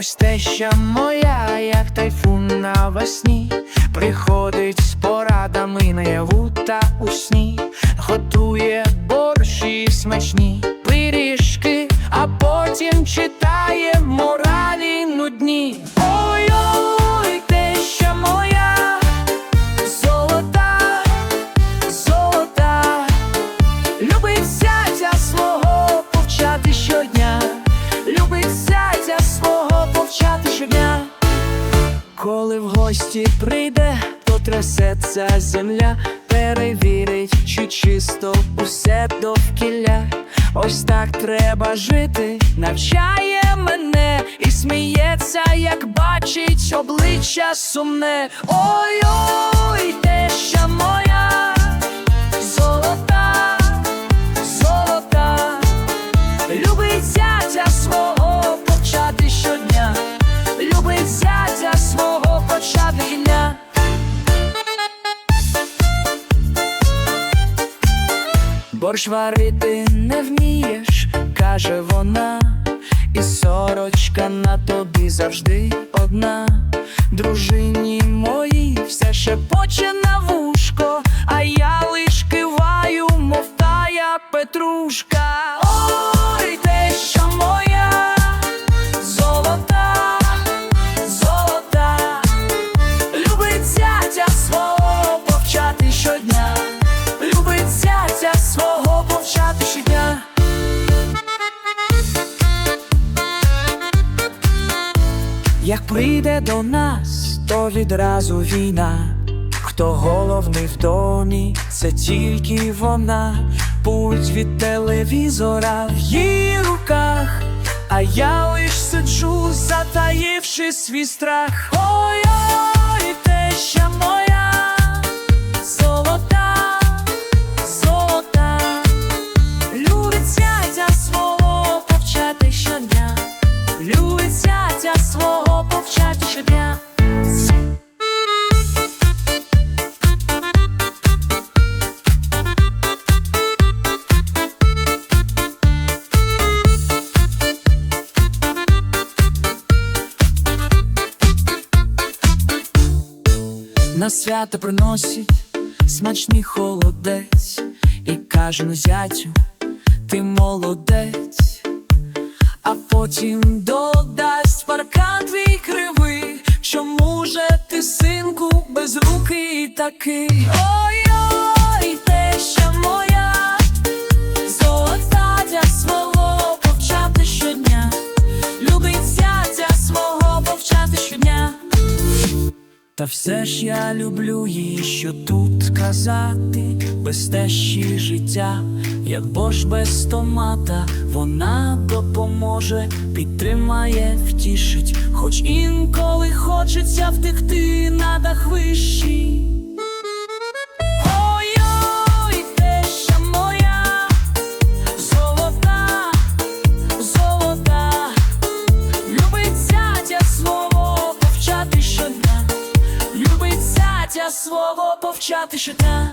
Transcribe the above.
ось теща моя, як тайфун навесні, приходить з порадами наяву та у сні, готує борщі смачні пиріжки, а потім читає моралі нудні. Коли в гості прийде, то трясеться земля, перевірить, чи чисто усе довкілля. Ось так треба жити, навчає мене і сміється, як бачить обличчя сумне. Ой-ой, Борщ варити не вмієш, каже вона, і сорочка на тобі завжди одна. Дружині моїй все ще поче Як прийде до нас, то відразу війна. Хто головний в домі, це тільки вона, пульт від телевізора в її руках, а я лиш сиджу, затаївши свій страх. Ой-ой, На свято приносить смачний холодець і каже на зятю, ти молодець, а потім додасть паркан твій кривий. Чому же ти, синку, без руки такий? Ой-ой, Та все ж я люблю її, що тут казати, без тещі життя, як Бож без томата, вона допоможе, підтримає, втішить, хоч інколи хочеться втекти на дах вищий. Свого повчати щодня,